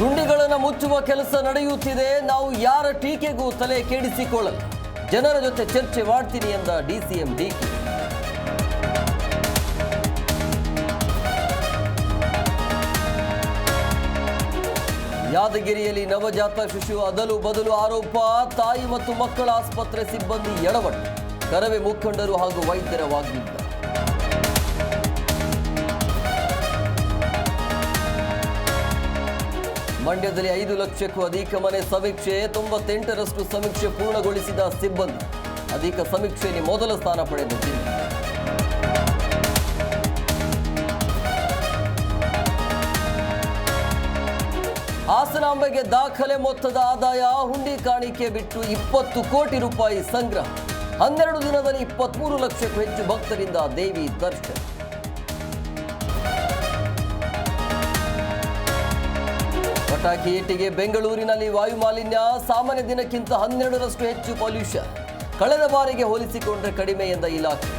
ಗುಂಡಿಗಳನ್ನು ಮುಚ್ಚುವ ಕೆಲಸ ನಡೆಯುತ್ತಿದೆ. ನಾವು ಯಾರ ಟೀಕೆಗೂ ತಲೆ ಕೆಡಿಸಿಕೊಳ್ಳಲ್ಲ. ಜನರ ಜೊತೆ ಚರ್ಚೆ ಮಾಡ್ತೀನಿ ಎಂದ ಡಿಸಿಎಂ ಡಿಕೆ ಯಾದಗಿರಿಯಲ್ಲಿ ನವಜಾತ ಶಿಶು ಅದಲು ಬದಲು ಆರೋಪ. ತಾಯಿ ಮತ್ತು ಮಕ್ಕಳ ಆಸ್ಪತ್ರೆ ಸಿಬ್ಬಂದಿ ಎಡವಟ್ಟು. ಕರವೇ ಮುಖಂಡರು ಹಾಗೂ ವೈದ್ಯರ ವಾಗ್ಯುದ್ಧ ಮಂಡ್ಯದಲ್ಲಿ ಐದು ಲಕ್ಷಕ್ಕೂ ಅಧಿಕ ಮನೆ ಸಮೀಕ್ಷೆ, ತೊಂಬತ್ತೆಂಟರಷ್ಟು ಸಮೀಕ್ಷೆ ಪೂರ್ಣಗೊಳಿಸಿದ ಸಿಬ್ಬಂದಿ. ಅಧಿಕ ಸಮೀಕ್ಷೆಯಲ್ಲಿ ಮೊದಲ ಸ್ಥಾನ ಪಡೆದ ಹಾಸನಾಂಬೆಗೆ ದಾಖಲೆ ಮೊತ್ತದ ಆದಾಯ ಹುಂಡಿ ಕಾಣಿಕೆ ಬಿಟ್ಟು ಇಪ್ಪತ್ತು ಕೋಟಿ ರೂಪಾಯಿ ಸಂಗ್ರಹ. ಹನ್ನೆರಡು ದಿನದಲ್ಲಿ ಇಪ್ಪತ್ಮೂರು ಲಕ್ಷಕ್ಕೂ ಹೆಚ್ಚು ಭಕ್ತರಿಂದ ದೇವಿ ದರ್ಶನ. ಪಟಾಕಿ ಏಟಿಗೆ ಬೆಂಗಳೂರಿನಲ್ಲಿ ವಾಯು ಮಾಲಿನ್ಯ, ಸಾಮಾನ್ಯ ದಿನಕ್ಕಿಂತ ಹನ್ನೆರಡರಷ್ಟು ಹೆಚ್ಚು ಪೊಲ್ಯೂಷನ್. ಕಳೆದ ಬಾರಿಗೆ ಹೋಲಿಸಿಕೊಂಡ್ರೆ ಕಡಿಮೆ ಎಂದ ಇಲಾಖೆ.